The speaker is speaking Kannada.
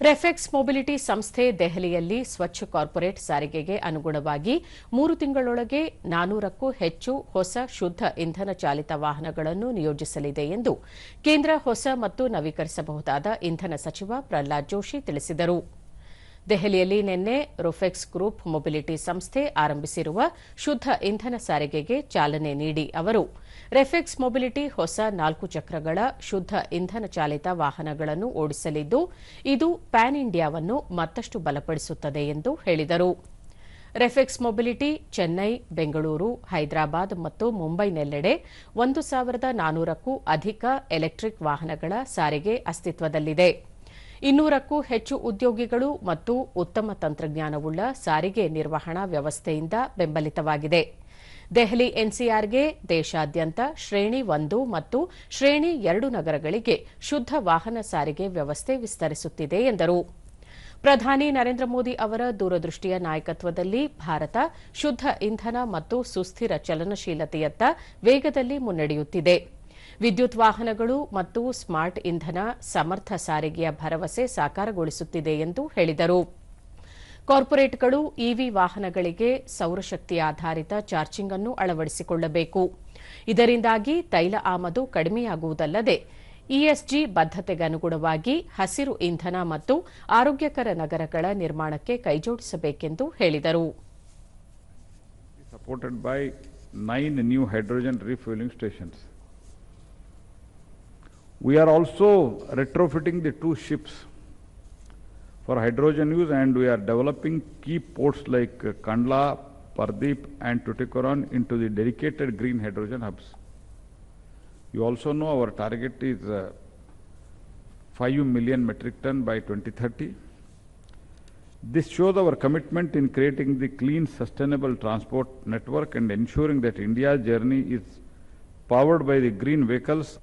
ರೆಫೆಕ್ಸ್ ಮೊಬಿಲಿಟಿ ಸಂಸ್ಥೆ ದೆಹಲಿಯಲ್ಲಿ ಸ್ವಚ್ಛ ಕಾರ್ಪೊರೇಟ್ ಸಾರಿಗೆಗೆ ಅನುಗುಣವಾಗಿ ಮೂರು ತಿಂಗಳೊಳಗೆ ನಾನೂರಕ್ಕೂ ಹೆಚ್ಚು ಹೊಸ ಶುದ್ಧ ಇಂಧನ ಚಾಲಿತ ವಾಹನಗಳನ್ನು ನಿಯೋಜಿಸಲಿದೆ ಎಂದು ಕೇಂದ್ರ ಹೊಸ ಮತ್ತು ನವೀಕರಿಸಬಹುದಾದ ಇಂಧನ ಸಚಿವ ಪ್ರಹ್ಲಾದ್ ಜೋಶಿ ತಿಳಿಸಿದರು. ದೆಹಲಿಯಲ್ಲಿ ನಿನ್ನೆ ರೊಫೆಕ್ಸ್ ಗ್ರೂಪ್ ಮೊಬಿಲಿಟಿ ಸಂಸ್ಥೆ ಆರಂಭಿಸಿರುವ ಶುದ್ಧ ಇಂಧನ ಸಾರಿಗೆಗೆ ಚಾಲನೆ ನೀಡಿ ಅವರು. ರೆಫೆಕ್ಸ್ ಮೊಬಿಲಿಟಿ ಹೊಸ ನಾಲ್ಕು ಚಕ್ರಗಳ ಶುದ್ಧ ಇಂಧನ ಚಾಲಿತ ವಾಹನಗಳನ್ನು ಓಡಿಸಲಿದ್ದು, ಇದು ಪ್ಯಾನ್ ಇಂಡಿಯಾವನ್ನು ಮತ್ತಷ್ಟು ಬಲಪಡಿಸುತ್ತದೆ ಎಂದು ಹೇಳಿದರು. ರೆಫೆಕ್ಸ್ ಮೊಬಿಲಿಟಿ ಚೆನ್ನೈ, ಬೆಂಗಳೂರು, ಹೈದರಾಬಾದ್ ಮತ್ತು ಮುಂಬೈನೆಲ್ಲೆಡೆ ಒಂದು ಸಾವಿರದ ನಾನೂರಕ್ಕೂ ಅಧಿಕ ಎಲೆಕ್ಟ್ರಿಕ್ ವಾಹನಗಳ ಸಾರಿಗೆ ಅಸ್ತಿತ್ವದಲ್ಲಿದೆ. ಇನ್ನೂರಕ್ಕೂ ಹೆಚ್ಚು ಉದ್ಯೋಗಿಗಳು ಮತ್ತು ಉತ್ತಮ ತಂತ್ರಜ್ಞಾನವುಳ್ಳ ಸಾರಿಗೆ ನಿರ್ವಹಣಾ ವ್ಯವಸ್ಥೆಯಿಂದ ಬೆಂಬಲಿತವಾಗಿದೆ. ದೆಹಲಿ ಎನ್ಸಿಆರ್ಗೆ ದೇಶಾದ್ಯಂತ ಶ್ರೇಣಿ ಒಂದು ಮತ್ತು ಶ್ರೇಣಿ ಎರಡು ನಗರಗಳಿಗೆ ಶುದ್ಧ ವಾಹನ ಸಾರಿಗೆ ವ್ಯವಸ್ಥೆ ವಿಸ್ತರಿಸುತ್ತಿದೆ ಎಂದರು. ಪ್ರಧಾನಿ ನರೇಂದ್ರ ಮೋದಿ ಅವರ ದೂರದೃಷ್ಟಿಯ ನಾಯಕತ್ವದಲ್ಲಿ ಭಾರತ ಶುದ್ಧ ಇಂಧನ ಮತ್ತು ಸುಸ್ಥಿರ ಚಲನಶೀಲತೆಯತ್ತ ವೇಗದಲ್ಲಿ ಮುನ್ನಡೆಯುತ್ತಿದೆ. ವಿದ್ಯುತ್ ವಾಹನಗಳು ಮತ್ತು ಸ್ಮಾರ್ಟ್ ಇಂಧನ ಸಮರ್ಥ ಸಾರಿಗೆಯ ಭರವಸೆ ಸಾಕಾರಗೊಳಿಸುತ್ತಿದೆ ಎಂದು ಹೇಳಿದರು. ಕಾರ್ಪೊರೇಟ್ಗಳು ಇವಿ ವಾಹನಗಳಿಗೆ ಸೌರಶಕ್ತಿ ಆಧಾರಿತ ಚಾರ್ಜಿಂಗ್ ಅನ್ನು ಅಳವಡಿಸಿಕೊಳ್ಳಬೇಕು. ಇದರಿಂದಾಗಿ ತೈಲ ಆಮದು ಕಡಿಮೆಯಾಗುವುದಲ್ಲದೆ ಇಎಸ್ಜಿ ಬದ್ದತೆಗನುಗುಣವಾಗಿ ಹಸಿರು ಇಂಧನ ಮತ್ತು ಆರೋಗ್ಯಕರ ನಗರಗಳ ನಿರ್ಮಾಣಕ್ಕೆ ಕೈಜೋಡಿಸಬೇಕೆಂದು ಹೇಳಿದರು. Supported by nine new hydrogen refuelling stations. We are also retrofitting the two ships for hydrogen use and we are developing key ports like Kandla, Pardeep and Tuticorin into the dedicated green hydrogen hubs. You also know our target is uh, 5 million metric ton by 2030. This shows our commitment in creating the clean, sustainable transport network and ensuring that India's journey is powered by the green vehicles